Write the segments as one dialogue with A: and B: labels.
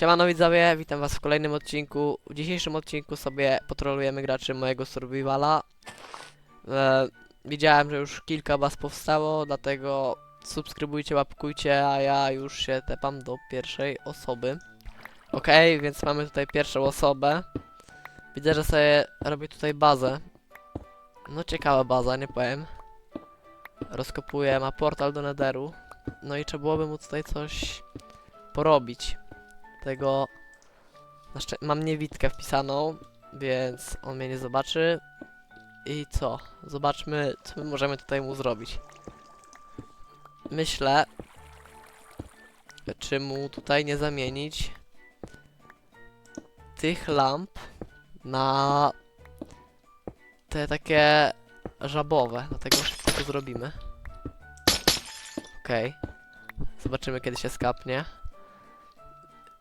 A: Siemano widzowie, witam was w kolejnym odcinku. W dzisiejszym odcinku sobie potrolujemy graczy mojego survivala. E, widziałem, że już kilka was powstało, dlatego subskrybujcie, łapkujcie, a ja już się tepam do pierwszej osoby. Okej, więc mamy tutaj pierwszą osobę. Widzę, że sobie robię tutaj bazę. No ciekawa baza, nie powiem. Rozkopuję, ma portal do Netheru. No i trzeba byłoby mu tutaj coś porobić tego mam niewidkę wpisaną, więc on mnie nie zobaczy. I co? Zobaczmy, co my możemy tutaj mu zrobić. Myślę, czy mu tutaj nie zamienić tych lamp na te takie żabowe. Dlatego szybko to zrobimy. Okej. Zobaczymy, kiedy się skapnie.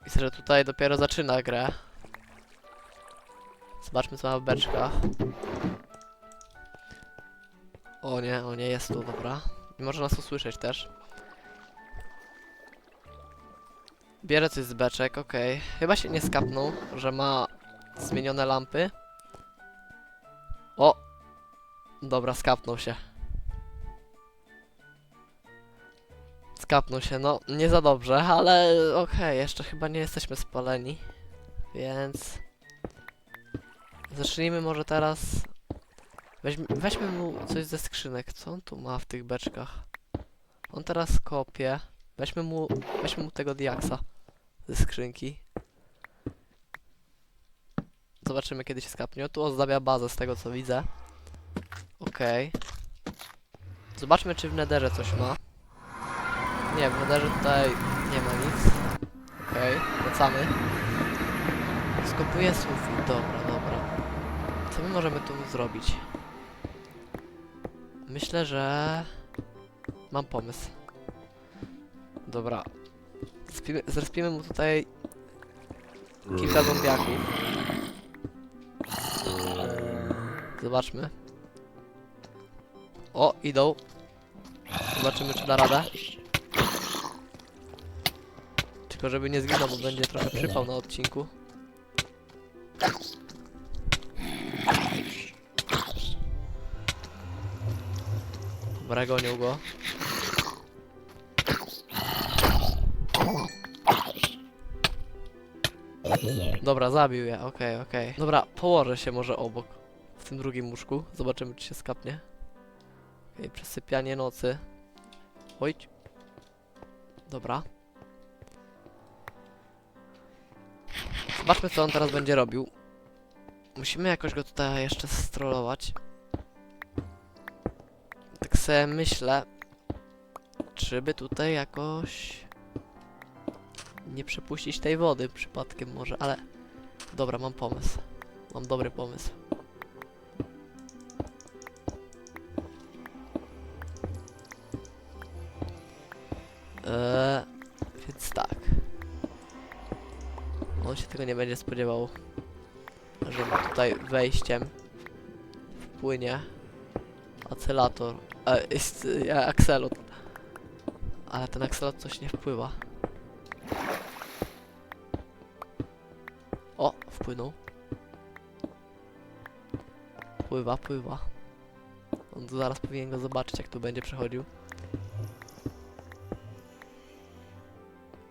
A: Widzę, że tutaj dopiero zaczyna grę. Zobaczmy co ma w beczkach. O nie, o nie, jest tu, dobra. Nie może nas usłyszeć też. Bierę coś z beczek, okej. Chyba się nie skapnął, że ma zmienione lampy. O! Dobra, skapnął się. Skapnął się, no nie za dobrze, ale okej, jeszcze chyba nie jesteśmy spaleni, więc zacznijmy może teraz. Weźmy, weźmy mu coś ze skrzynek, co on tu ma w tych beczkach? On teraz kopie. Weźmy mu, weźmy mu tego diaksa ze skrzynki. Zobaczymy kiedy się skapnie. Tu ozdabia bazę z tego co widzę. Okej. Zobaczmy czy w nederze coś ma. Nie, w Netherze tutaj nie ma nic. Okej, wracamy. Skopuję sufit, dobra, dobra. Co my możemy tu zrobić? Myślę, że... Mam pomysł. Dobra. Zrespimy, zrespimy mu tutaj kilka zombiaków. Zobaczmy. O, idą. Zobaczymy, czy da radę. Tylko żeby nie zginął, bo będzie trochę przypał na odcinku. Dobra, gonią go. Dobra, zabił je, okej, okej. Dobra, położę się może obok. W tym drugim łóżku. Zobaczymy, czy się skapnie. Okej, przesypianie nocy. Oj. Dobra. Zobaczmy co on teraz będzie robił. Musimy jakoś go tutaj jeszcze strollować. Tak sobie myślę, czy by tutaj jakoś nie przepuścić tej wody przypadkiem może, ale dobra, mam pomysł. Mam dobry pomysł. Będzie spodziewał, że tutaj wejściem wpłynie acelator. E, jest e, akselot. Ale ten akselot coś nie wpływa. O, wpłynął. Pływa, pływa. On zaraz powinien go zobaczyć, jak tu będzie przechodził.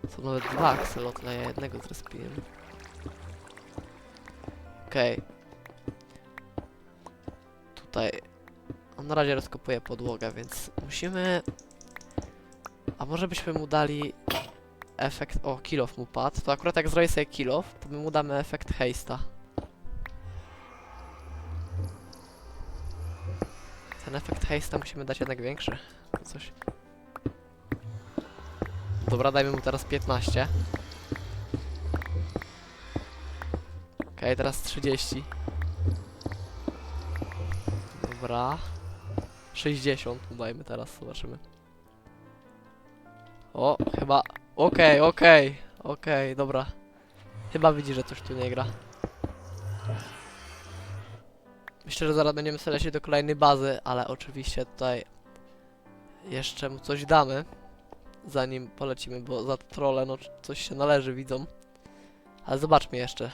A: Są nawet dwa akseloty, a ja jednego zrespiłem. Okej. Tutaj... On na razie rozkopuje podłogę, więc musimy... A może byśmy mu dali efekt... O, kilof mu padł. To akurat jak zrobię sobie kilof, to my mu damy efekt haste'a. Ten efekt haste'a musimy dać jednak większy. Coś... Dobra, dajmy mu teraz 15. Okej, teraz 30. Dobra. 60 mu dajmy teraz, zobaczymy. O, chyba... Okej, okej, okej, dobra. Chyba widzi, że coś tu nie gra. Myślę, że zaraz będziemy sobie lecieć do kolejnej bazy, ale oczywiście tutaj jeszcze mu coś damy zanim polecimy, bo za trole no coś się należy widzom. Ale zobaczmy jeszcze.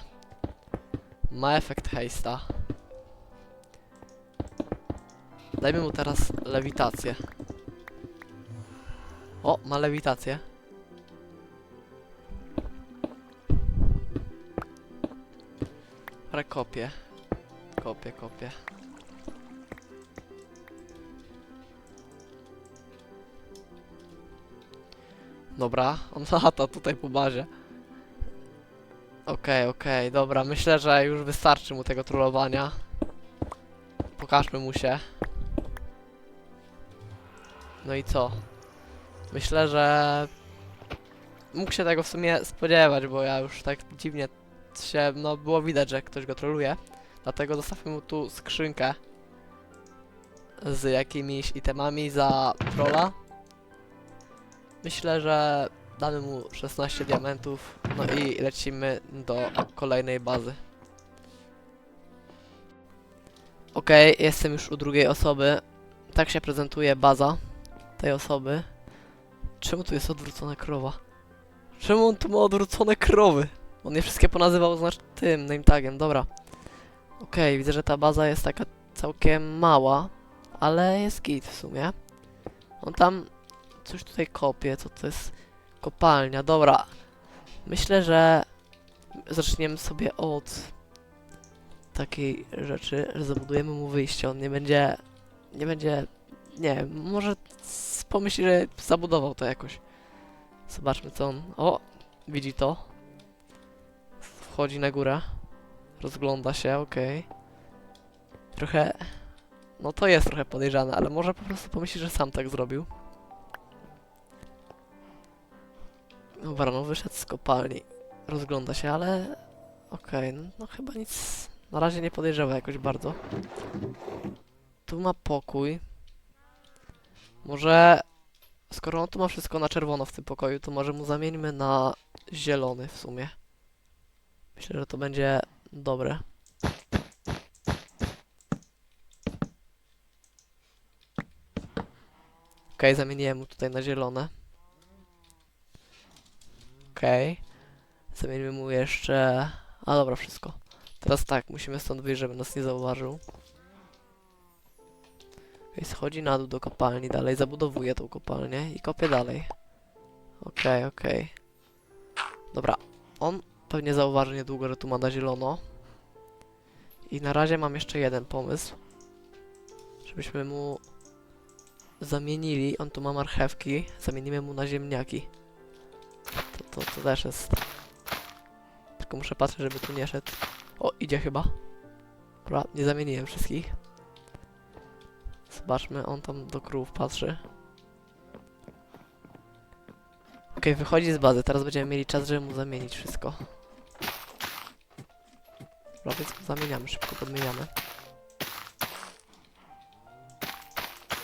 A: Ma efekt hejsta. Dajmy mu teraz lewitację. O, ma lewitację. Rekopię. Kopię, kopię. Dobra, on lata tutaj po bazie. Okej, okej, dobra, myślę, że już wystarczy mu tego trollowania. Pokażmy mu się. No i co? Myślę, że mógł się tego w sumie spodziewać, bo ja już tak dziwnie się, no było widać, że ktoś go troluje. Dlatego zostawmy mu tu skrzynkę z jakimiś itemami za trolla. Myślę, że damy mu 16 diamentów, no i lecimy do kolejnej bazy. Okej, jestem już u drugiej osoby. Tak się prezentuje baza tej osoby. Czemu tu jest odwrócona krowa? Czemu on tu ma odwrócone krowy? On je wszystkie ponazywał znacz tym name tagiem, dobra. Okej, widzę, że ta baza jest taka całkiem mała, ale jest git w sumie. On tam coś tutaj kopie, co to jest kopalnia, dobra. Myślę, że zaczniemy sobie od takiej rzeczy, że zabudujemy mu wyjście. On nie będzie, nie będzie, nie wiem, może pomyśli, że zabudował to jakoś. Zobaczmy co on, o, widzi to. Wchodzi na górę. Rozgląda się, okej. Trochę, no to jest trochę podejrzane, ale może po prostu pomyśli, że sam tak zrobił. Dobra, no wyszedł z kopalni. Rozgląda się, ale... Okej, no, no chyba nic... Na razie nie podejrzewa jakoś bardzo. Tu ma pokój. Może... Skoro on tu ma wszystko na czerwono w tym pokoju, to może mu zamieńmy na zielony w sumie. Myślę, że to będzie dobre. Okej, zamieniłem mu tutaj na zielone. Okej. Zamieńmy mu jeszcze... A dobra, wszystko. Teraz tak, musimy stąd wyjść, żeby nas nie zauważył. Okej, schodzi na dół do kopalni, dalej zabudowuje tą kopalnię i kopie dalej. Okej, okej. Dobra, on pewnie zauważy niedługo, że tu ma na zielono. I na razie mam jeszcze jeden pomysł. Żebyśmy mu zamienili, on tu ma marchewki, zamienimy mu na ziemniaki. To, to, też jest. Tylko muszę patrzeć, żeby tu nie szedł. O, idzie chyba. Dobra, nie zamieniłem wszystkich. Zobaczmy, on tam do krów patrzy. Okej, wychodzi z bazy, teraz będziemy mieli czas, żeby mu zamienić wszystko. Dobra, więc zamieniamy, szybko podmieniamy.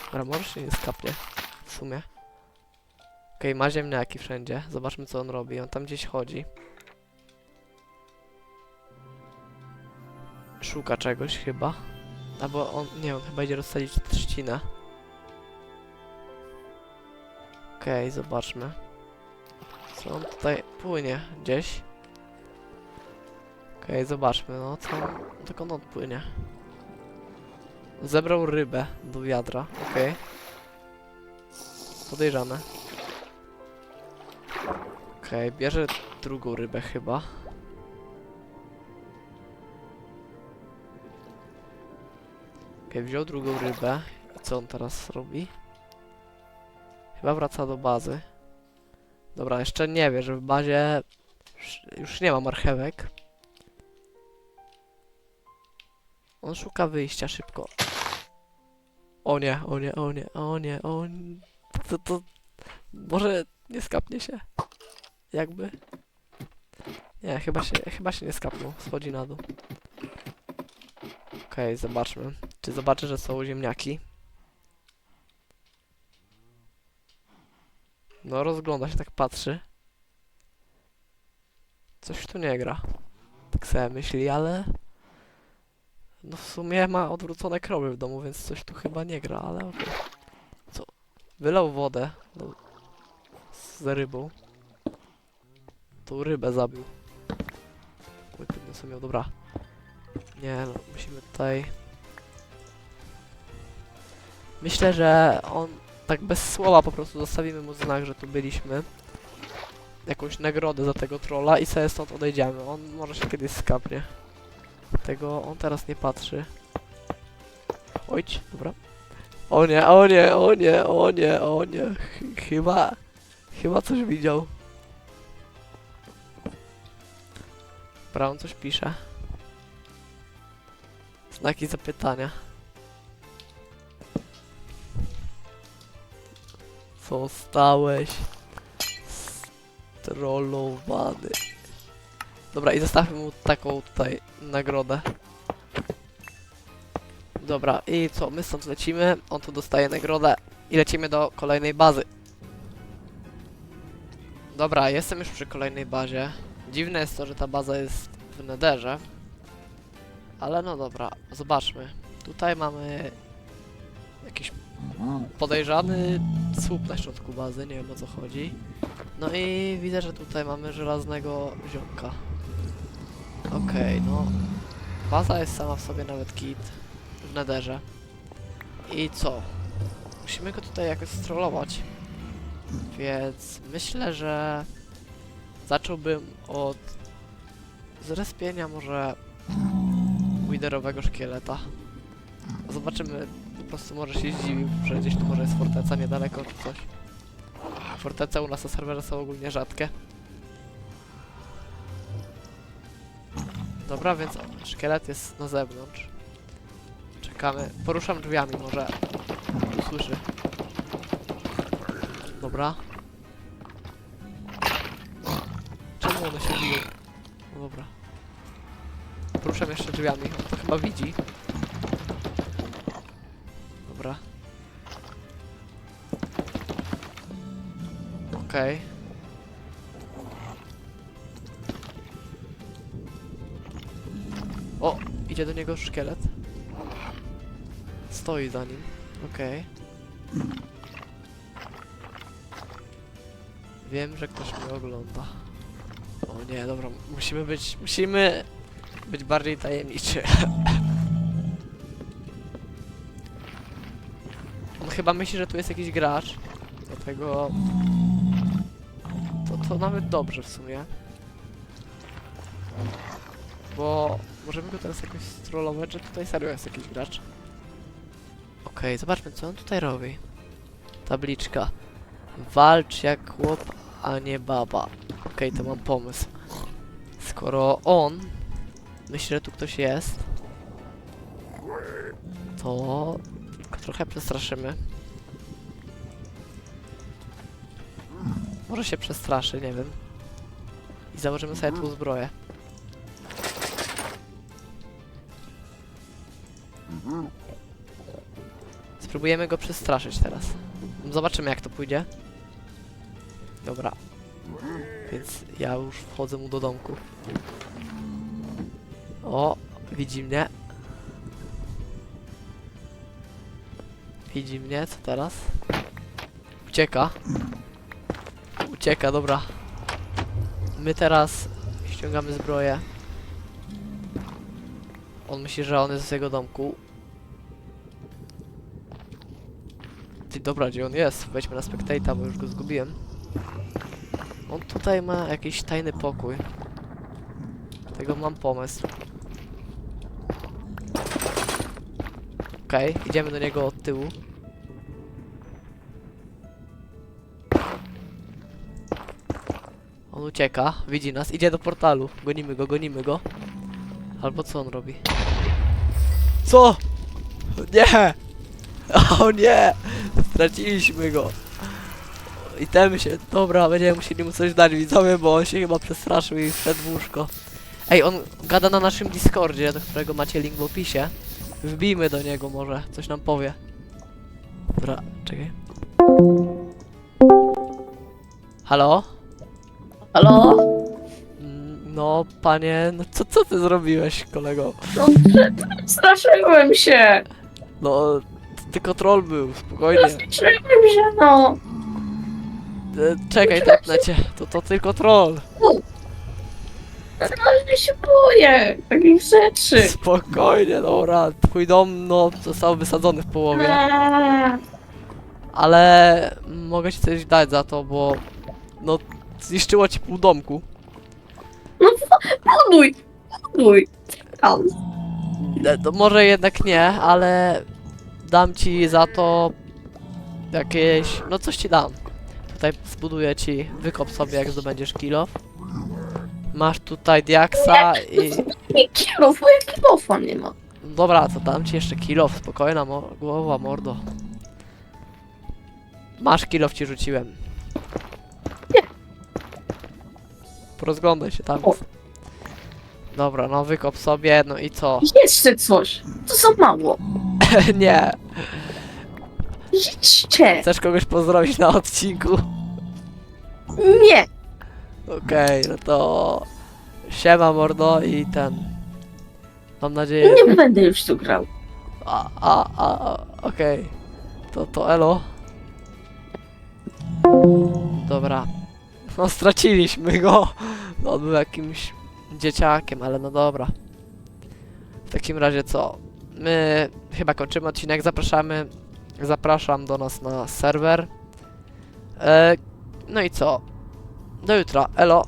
A: Dobra, może się nie skapnie. W sumie. Okej, ma ziemniaki wszędzie. Zobaczmy co on robi. On tam gdzieś chodzi. Szuka czegoś chyba. Albo on, nie on chyba idzie rozsadzić trzcinę. Okej, zobaczmy. Co on tutaj płynie? Gdzieś? Okej, zobaczmy, no co dokąd on płynie? Zebrał rybę do wiadra, okej. Podejrzane. Okej, bierze drugą rybę chyba. Okej, wziął drugą rybę. I co on teraz robi? Chyba wraca do bazy. Dobra, jeszcze nie wie, że w bazie już nie ma marchewek. On szuka wyjścia szybko. O nie, o nie, o nie, o nie, o nie. To, to... Może nie skapnie się. Jakby. Nie, chyba się, chyba się nie skapnął. Schodzi na dół. Okej, zobaczmy. Czy zobaczy, że są ziemniaki? No, rozgląda się, tak patrzy. Coś tu nie gra. Tak sobie myśli, ale... No w sumie ma odwrócone krowy w domu, więc coś tu chyba nie gra, ale okej. Co? Wylał wodę do... z rybą. Tą rybę zabił. co miał, dobra. Nie no, musimy tutaj... Myślę, że on tak bez słowa po prostu zostawimy mu znak, że tu byliśmy. Jakąś nagrodę za tego trolla i sobie stąd odejdziemy. On może się kiedyś skapnie. Tego on teraz nie patrzy. Ojć, dobra. O nie, o nie, o nie, o nie, o nie. Ch chyba, chyba coś widział. Dobra, on coś pisze. Znaki zapytania. Zostałeś strollowany. Dobra, i zostawmy mu taką tutaj nagrodę. Dobra, i co? My stąd lecimy, on tu dostaje nagrodę i lecimy do kolejnej bazy. Dobra, jestem już przy kolejnej bazie. Dziwne jest to, że ta baza jest w Netherze. Ale no dobra, zobaczmy. Tutaj mamy jakiś podejrzany słup na środku bazy, nie wiem o co chodzi. No i widzę, że tutaj mamy żelaznego ziomka. Okej, no. Baza jest sama w sobie nawet kit w Netherze. I co? Musimy go tutaj jakoś strollować. Więc myślę, że zacząłbym od zrespienia może widerowego szkieleta. Zobaczymy, po prostu może się zdziwił, że gdzieś tu może jest forteca niedaleko czy coś. Fortece u nas na serwerze są ogólnie rzadkie. Dobra, więc szkielet jest na zewnątrz. Czekamy. Poruszam drzwiami, może usłyszy. Dobra. Dobra. Poruszam jeszcze drzwiami, on to chyba widzi. Dobra. Okej. O! Idzie do niego szkielet. Stoi za nim. Okej. Wiem, że ktoś mnie ogląda. O nie, dobra, musimy być, musimy być bardziej tajemniczy. On chyba myśli, że tu jest jakiś gracz. Dlatego... To, to nawet dobrze w sumie. Bo możemy go teraz jakoś strollować, że tutaj serio jest jakiś gracz. Okej, zobaczmy co on tutaj robi. Tabliczka. Walcz jak chłop, a nie baba. Okej, to mam pomysł. Skoro on myśli, że tu ktoś jest, to trochę przestraszymy. Może się przestraszy, nie wiem. I założymy sobie tu zbroję. Spróbujemy go przestraszyć teraz. Zobaczymy jak to pójdzie. Dobra. Więc ja już wchodzę mu do domku. O, widzi mnie. Widzi mnie, co teraz? Ucieka. Ucieka, dobra. My teraz ściągamy zbroję. On myśli, że on jest z jego domku. Ty, dobra, gdzie on jest? Wejdźmy na spectata, bo już go zgubiłem. On tutaj ma jakiś tajny pokój. Tego mam pomysł. Okej, idziemy do niego od tyłu. On ucieka, widzi nas, idzie do portalu. Gonimy go, gonimy go. Albo co on robi? Co? Nie! O nie! Straciliśmy go. I temy się, dobra, będziemy musieli mu coś dać widzowie, bo on się chyba przestraszył i wszedł w łóżko. Ej, on gada na naszym Discordzie, do którego macie link w opisie. Wbijmy do niego może, coś nam powie. Dobra, czekaj. Halo?
B: Halo?
A: Mm, No, panie, no co, co ty zrobiłeś, kolego?
B: No, straszyłem się!
A: No, tylko troll był, spokojnie.
B: Straszyłem się, no!
A: E, Czekaj, tepnę cię, to, to tylko troll.
B: ja się boję takich rzeczy.
A: Spokojnie, dobra. Twój dom, no, został wysadzony w połowie.
B: Eee,
A: Ale mogę ci coś dać za to, bo no zniszczyło ci pół domku.
B: No buduj, buduj. Tam.
A: E, To może jednak nie, ale dam ci za to jakieś, no coś ci dam. Tutaj zbuduję ci, wykop sobie jak zdobędziesz kilo. Masz tutaj diaksa i...
B: Nie kilof, bo ja nie ma.
A: Dobra, to dam ci jeszcze kilo, spokojna mo głowa, mordo. Masz kilo ci rzuciłem.
B: Nie.
A: Porozglądaj się tam. Dobra, no wykop sobie, no i co?
B: Jeszcze coś. To za mało.
A: nie,
B: Jeszcze.
A: chcesz kogoś pozdrowić na odcinku?
B: Nie.
A: Okej, no to... Siema mordo i ten... Mam nadzieję...
B: Nie będę już tu grał.
A: A, a, a, a okej. To, to elo. Dobra. No straciliśmy go. No, on był jakimś dzieciakiem, ale no dobra. W takim razie co? My chyba kończymy odcinek, zapraszamy. Zapraszam do nas na serwer. E, no i co? Do jutra, elo.